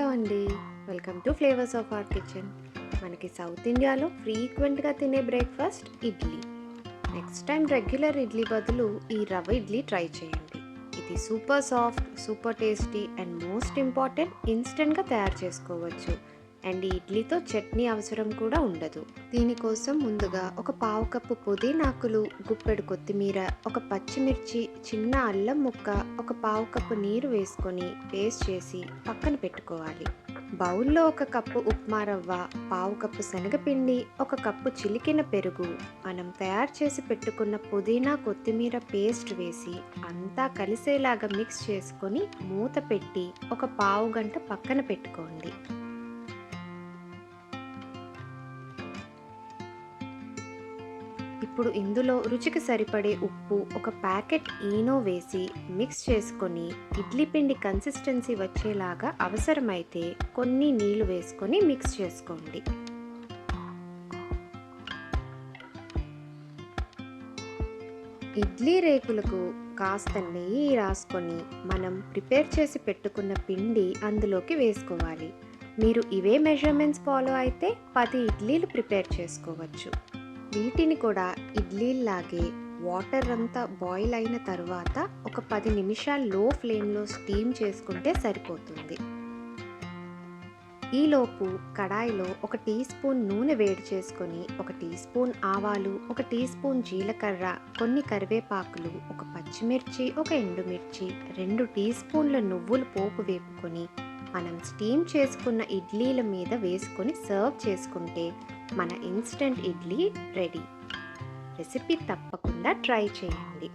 Hello అండి. Welcome to flavours of our kitchen. మనకి south ఇండియాలో ఫ్రీక్వెంట్గా తినే breakfast idli. Next time regular idli బదులు ఈ రవ్వ ఇడ్లీ ట్రై చేయండి. ఇది super soft super tasty and most important ఇన్స్టెంట్గా తయారు చేసుకోవచ్చు. అండ్ ఈ ఇడ్లీతో చట్నీ అవసరం కూడా ఉండదు. దీనికోసం ముందుగా ఒక పావు కప్పు పుదీనాకులు గుప్పెడు కొత్తిమీర ఒక పచ్చిమిర్చి చిన్న అల్లం ముక్క ఒక పావు కప్పు నీరు వేసుకొని పేస్ట్ చేసి పక్కన పెట్టుకోవాలి. బౌల్లో ఒక కప్పు ఉప్మా రవ్వ పావు కప్పు శనగపిండి ఒక కప్పు చిలికిన పెరుగు మనం తయారు చేసి పెట్టుకున్న పుదీనా కొత్తిమీర పేస్ట్ వేసి అంతా కలిసేలాగా మిక్స్ చేసుకొని మూత పెట్టి ఒక పావు గంట పక్కన పెట్టుకోండి. ఇప్పుడు ఇందులో రుచికి సరిపడే ఉప్పు ఒక ప్యాకెట్ ఈనో వేసి మిక్స్ చేసుకొని ఇడ్లీ పిండి కన్సిస్టెన్సీ వచ్చేలాగా అవసరమైతే కొన్ని నీళ్ళు వేసుకొని మిక్స్ చేసుకోండి. ఇడ్లీ రేకులకు కాస్త నెయ్యి రాసుకొని మనం ప్రిపేర్ చేసి పెట్టుకున్న పిండి అందులోకి వేసుకోవాలి. మీరు ఇవే మెజర్మెంట్స్ ఫాలో అయితే పది ఇడ్లీలు ప్రిపేర్ చేసుకోవచ్చు. వీటిని కూడా ఇడ్లీలాగే వాటర్ అంతా బాయిల్ అయిన తర్వాత ఒక పది నిమిషాలు లో ఫ్లేమ్లో స్టీమ్ చేసుకుంటే సరిపోతుంది. ఈలోపు కడాయిలో ఒక టీ స్పూన్ నూనె వేడి చేసుకొని ఒక టీ స్పూన్ ఆవాలు ఒక టీ స్పూన్ జీలకర్ర కొన్ని కరివేపాకులు ఒక పచ్చిమిర్చి ఒక ఎండుమిర్చి రెండు టీ స్పూన్ల నువ్వులు పోపు వేపుకొని మనం స్టీమ్ చేసుకున్న ఇడ్లీల మీద వేసుకొని సర్వ్ చేసుకుంటే మన ఇన్స్టంట్ ఇడ్లీ రెడీ. రెసిపీ తప్పకుండా ట్రై చేయండి